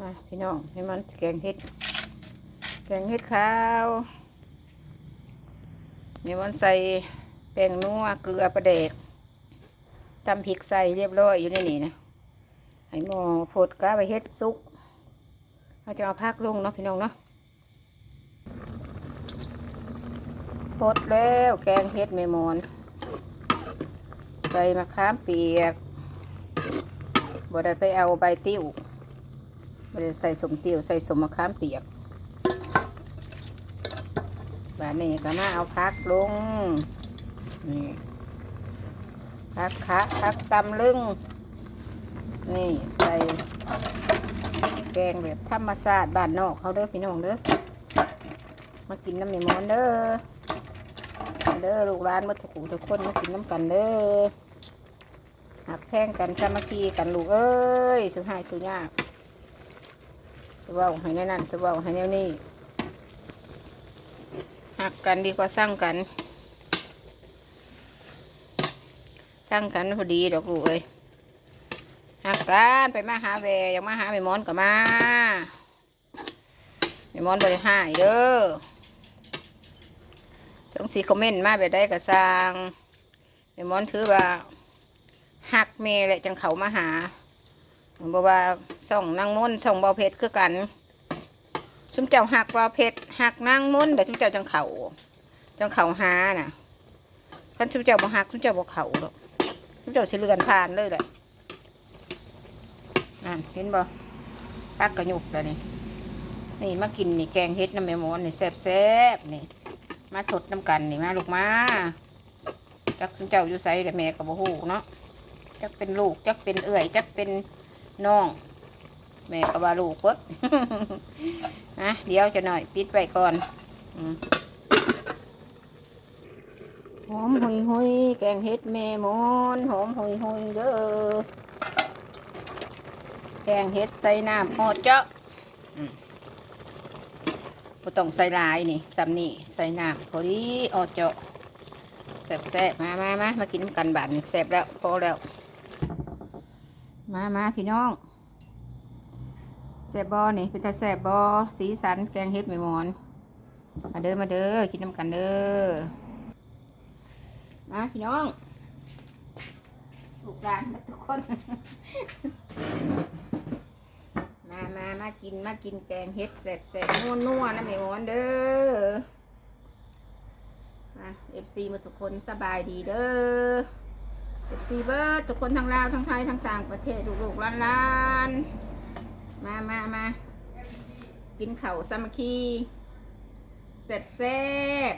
มาพี่น้องให้มันแกงเห็ด แกงเห็ดขาวนี่มันใส่แป้งนัวเกลือประเดกตำพริกใส่เรียบร้อยอยู่ในนี่นะไอ้หมอโพดกะไปเฮ็ดซุกเราจะเอาพักลงเนาะพี่น้องเนาะพดแล้วแกงเห็ดเมมอน ใส่มะขามเปียกบ่ได้ไปเอาใบติ้ว บ่ได้ใส่สมเติ้วใส่สมมะขามเปียกแบบนี้ก็มาเอาพักลง นี่พักคะพักตำลึง นี่ใส่แกงแบบธรรมชาติบ้านนอกเขาเด้อพี่น้องเด้อ มากินน้ำในมอนเด้อ เด้อลูกร้านมาทุกทุกคนมากินน้ำกันเด้อหักแพงกันสามัคคีกันลูกเอ้ยสุหายสุยาก สว้าให้แน่นั่นสว้าให้แน่นี่หักกันดีกว่าสร้างกัน สร้างกันพอดีดอกลูกเอ้ยหักกันไปมาหาแวอยากมาหาแม่มอนก็มาแม่มอนบริหายเด้อต้องสีคอมเมนต์มาแบบได้ก็สร้างแม่มอนถือว่าหักเมแหละจังเขามาหา บอกว่าส่องนางมนต์ส่องเบาเพชรคือกันชุมเจ้าหักว่าเพชรหักนางมนต์เดี๋ยวชุมเจ้าจังเขาจังเขาหาน่ะคันชุมเจ้าบ่หักชุมเจ้าบ่เขาหรอกชุมเจ้าสิเลือนผ่านเลยแหละอ่นเห็นบ่ตักกระยุกแล้วนี่นี่มากินนี่แกงเฮ็ดน้ำแม่หมอนนี่แซ่บๆนี่ มาสดน้ำกันนี่มาลูกมาจักชุมเจ้าอยู่ไสแต่แม่ก็บ่ฮู้เนาะจักเป็นลูกจักเป็นเอื้อยจักเป็น น้อง แม่ก็ว่าลูกเพิดนะเดี๋ยวจะหน่อยปิดไว้ก่อนหอมหุยหุยแกงเห็ดแม่มอนหอมหุยหุยเด้อแกงเห็ดใส่น้ำหอดเจาะอืมบ่ต้องใส่ลายนี่ซ้ำนี่ใส่น้ำพอดีออดเจาะแซ่บแซ่บๆมามามามากินน้ำกันบาทนี่แซ่บแล้วพอแล้ว มามาพี่น้องแซบบอนี่เป็นตาแซบบอสีสันแกงเฮ็ดไม่หมอน มาเด้อมาเด้อกินน้ำกันเด้อมาพี่น้องลูกหลานมาทุกคน มามามากินมากินแกงเฮ็ดแซบแซบนัวนัวนะไม่หมอนเด้อมาเอฟซีมาทุกคนสบายดีเด้อ เอฟซีเบิร์ดทุกคนทั้งลาวทั้งไทยทั้งต่างประเทศลูกๆหลานๆมามามากินเข่าสามัคคีเสร็จแซ่บ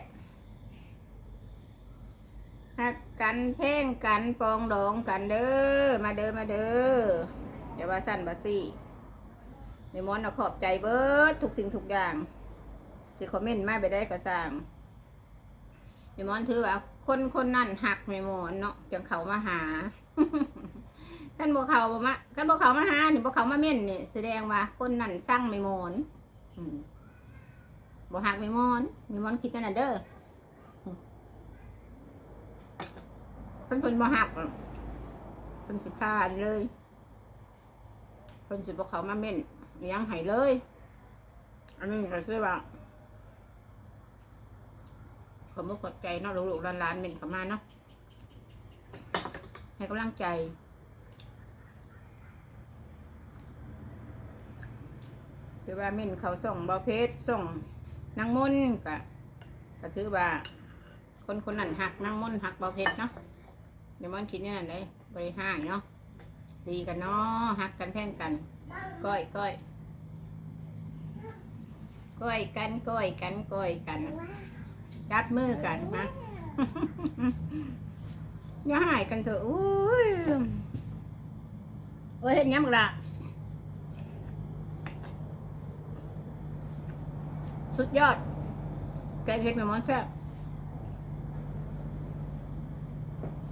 หักกันเพ่งกันปองดองกันเด้อมาเด้อมาเด้ออย่าว่าสั้นบาซี่ในมอนเอาขอบใจเบิร์ดทุกสิ่งทุกอย่างสิคอมเมนต์มาไปได้ก็สั่งในมอนถือว่า คนคนนั่นหักในมอนเนาะจังเขามาหาท่านบอกเขาบอกมาท่านบอกเขามาหานี่บอกเขามาเม่นนี่แสดงว่าคนนั่นสร้างไม่มอนบอกหักไม่มอนไม่มอนคิดกันนะเด้ออืมเพิ่นเพิ่นบอกหักหรอกเพิ่นสิพานเลยเพิ่นสิบอกเขามาเม่นยังให้เลย อันนี้ก็คือว่า ขอมุกขอบใจเนาะลูกๆหลานๆเม่นขมาเนาะให้กำลังใจคือว่าเม่นเขาส่งบอเพชรส่งนางมนก็ก็ถือว่า คนคนนั้นหักนางมนหักบอเพชรเนาะเดี๋ยวมันคิดเนี่ยนั่นเลยบริหารเนาะดีกันเนาะหักกันแพ่งกันก้อยก้อยก้อยกันก้อยกันก้อยกัน จับมือกันมาอย่าหายกันเถอะอุ้ยโอ้ยเห็นยังบักละสุดยอด แกงเห็ดแมมอนแซ่บ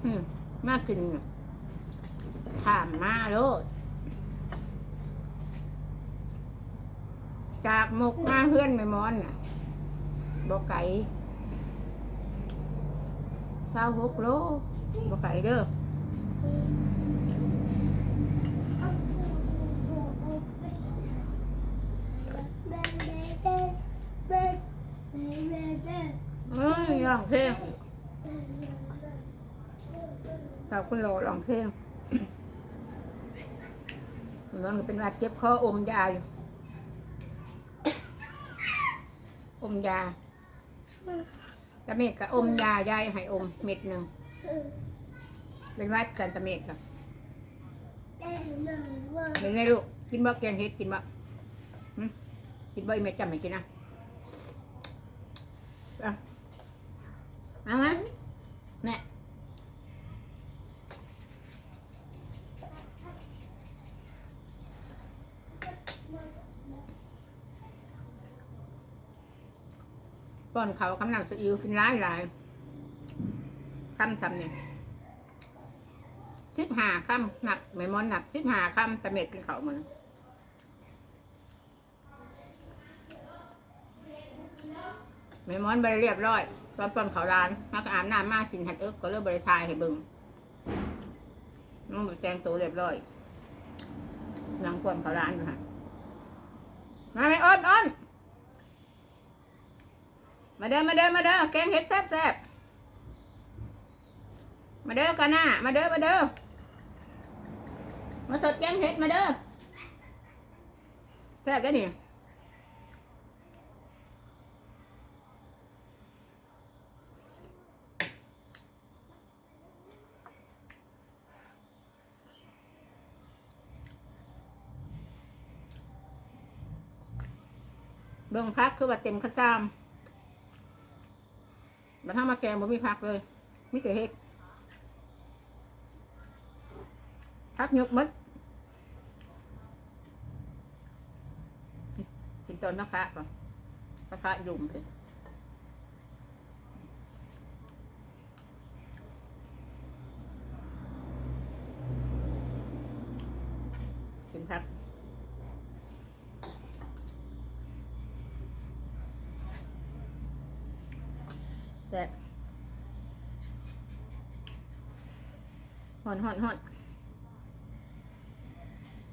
อืมน่ากินถามมาโลดจากหมกมาเพื่อนแมมอนน่ะบอกไก่ ศร้าหกโลบ่ไก่เด้อเอ้ยร้องเพลงสาวคุณโหลร้องเพลงร้องเป็นว่าเจ็บคออมยาอยู่อมยา ตะเมดกับอมยายายให้อมเม็ดหนึ่งเป็นวัดกันตะเมดกับเป็นไงลูกกินบ่แกงเห็ดกินบ่กินบ่อีเม็ดจำไม่กินนะเอาเอาไหมแน่ ป้อนเขาคำนำสอิวกินร้ายหลายคำทำเนี่ยสิบห้าคำหนักไม่มอนหนักสิบห้าคำตะเม็ดกินเขาวมือนไม่มอนบริเรียบร้อยตอนป้อนเขาร้านมากอาบน้ำมาสินหัดเอิกก็เริ่มบริทายให้บิ่งน้องบแต่งตัวเรียบร้อยนั่งป้อนเขาร้านอยู่ฮะมาไหมอ้นอ้น มาเด้อมาเด้อมาเด้อแกงเห็ดแซ่บแซ่บมาเด้อกันนะมาเด้อมาเด้อมาสดแกงเห็ดมาเด้อแซ่บได้นี่เบิ่งพักคือว่าเต็มข้าวจาม แต่ถ้ามาแกงบ่มีพักเลยมีแต่เห็ดพักยกมัดกินตอนนะคะก่อนนะคะยุ่มเลยกินพักแซ่บ ห่อนห่อนห่อน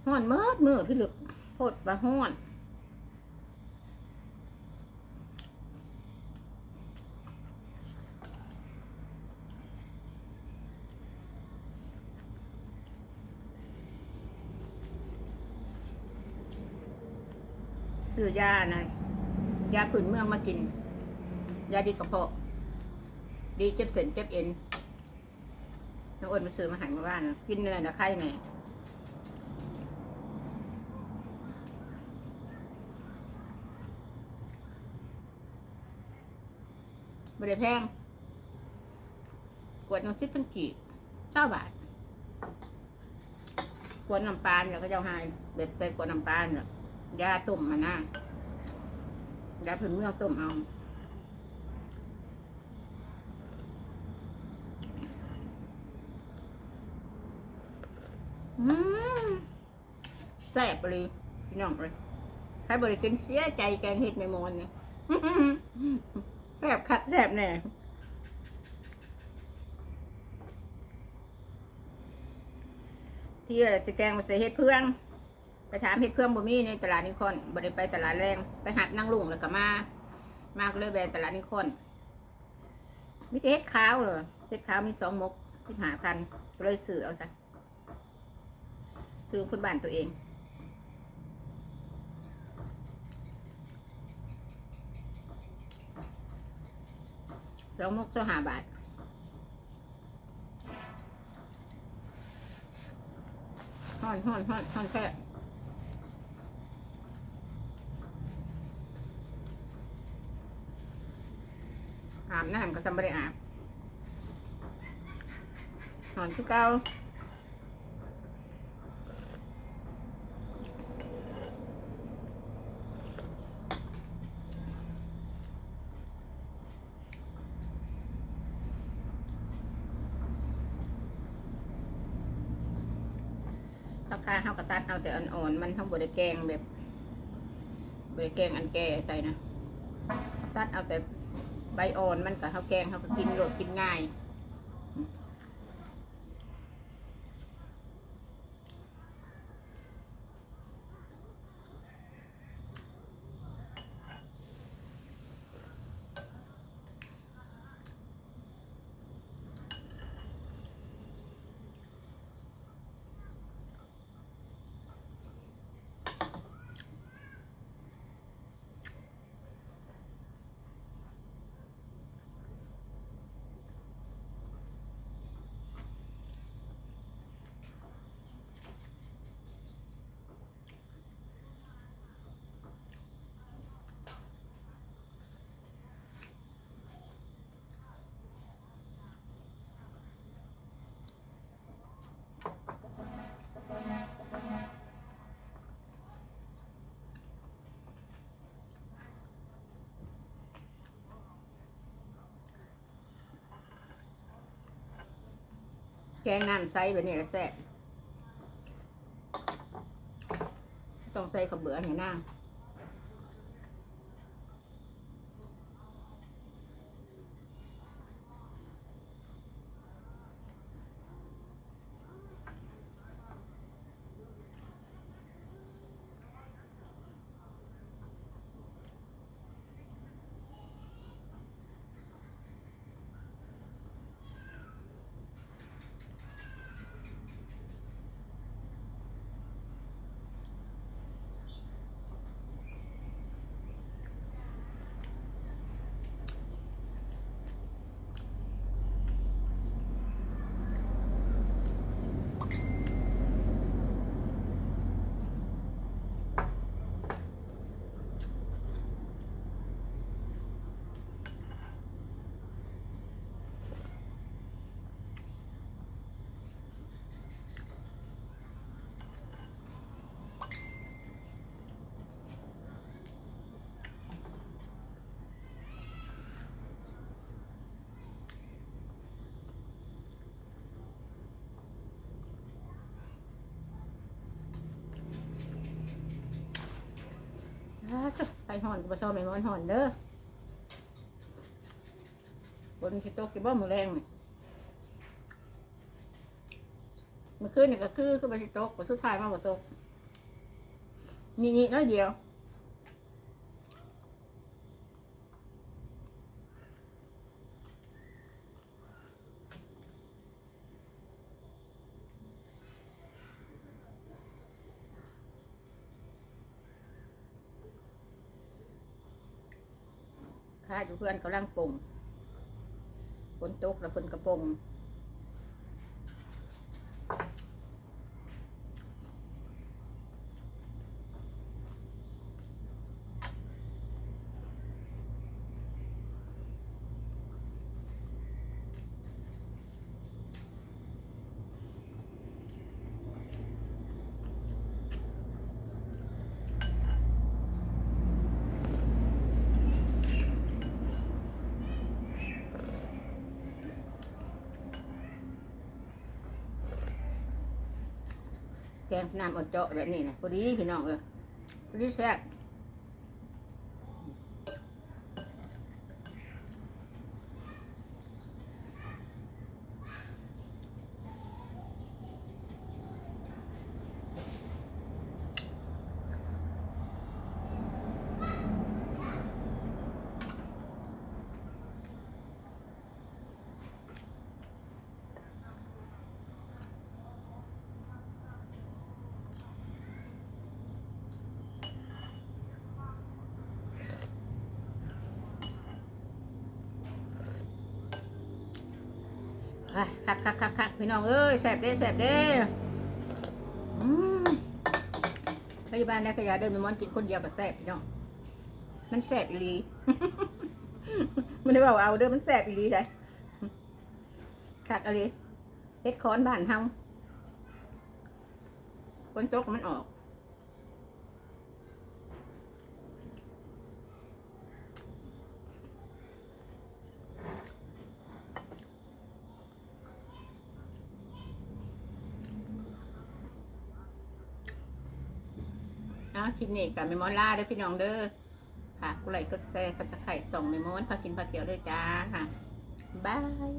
ห่อนเมื่อเมื่อพี่ลึกโพดบะห่อนซื้อยานะยาปืนเมืองมากิน ยาดีกระเพาะ ดีเจ็บเส้นเจ็บเอ็น น้องอ้นมาซื้อมาใหายมาบ้านนะกินอะไรนะไข่ไงไม่ได้แพงกวดน้ำซิปพันกี่เก้าบาทกวดน้ำปลาเนี่ยก็จะเอาให้แบบใส่กวดน้ำปลาเนี่ยยาต้มมานะยาผืนเมืองต้มเอา แซ่บเลยพี่น้องเลยใครบริกินเสียใจแกงเห็ดในมอนเนี่ยแซ่บคัดแซ่บแน่ที่ว่าจะแกงมาใส่เห็ดเพื่องไปถามเห็ดเพื่องบ่มีในตลาดนิคอนบ่ได้ไปตลาดแรงไปหับนั่งลุงแล้วก็มา มากเลยแบรนตลาดนิคอนมีเห็ดขาวเหรอเห็ดขาวมีสองมกสิบห้าพันก็เลยซื้อเอาซะ คือคนบ้านตัวเองสองมุกเจ้าหาบาทห่อนห่อนห่อนห่อนแค่อาบน้ำก็จำไม่ได้อาบห่อนคือเก่าคาเฮากระตัดเอาแต่อ่อนๆ มันทั้งบดแกงแบบบดแกงอันแก่ใส่นะตัดเอาแต่ใบอ่อนมันกับข้าวแกงเขาก็กินโดดกินง่าย แกงน้ำใสแบบนี้ก็แซ่บต้องใส่ขบเบื่อให้นาง ห่อนบ่ชอบไม่มอนห่อนเด้อบนสิโตกี่บ่มือแรงนี่ยมื่อคืนนี่ก็คือคือไปที่โตกสุดท้ายมาบ่โตกนี่นี่น้อยเดียว อยู่เพื่อนกำลังปรุงฝนตกแล้วฝนกระปง แกงน้ำอ่อนเจาะแบบนี้นะพอดีพี่น้องเออพอดีแซ่บ คักคักคักคักพี่น้องเอ้ยแซ่บเด้แซ่บเด้อืมพยาบาลได้ขยะเดินไปมอนกินคนเดียวกับแซ่บพี่น้อง มันแซ่บอีหลี มันได้บอกเอาเด้อมันแซ่บอีหลีได้คักอะไรเฮ็ดคอนบ้านเฮาคนตกมันออก เอาคลิปนี้กับเมมอนล่าเด้อพี่น้องเด้อค่ะกุไลก็แซ่สับตะไคร่ส่องเมมอนพากินพาเที่ยวด้วยจ้าค่ะบาย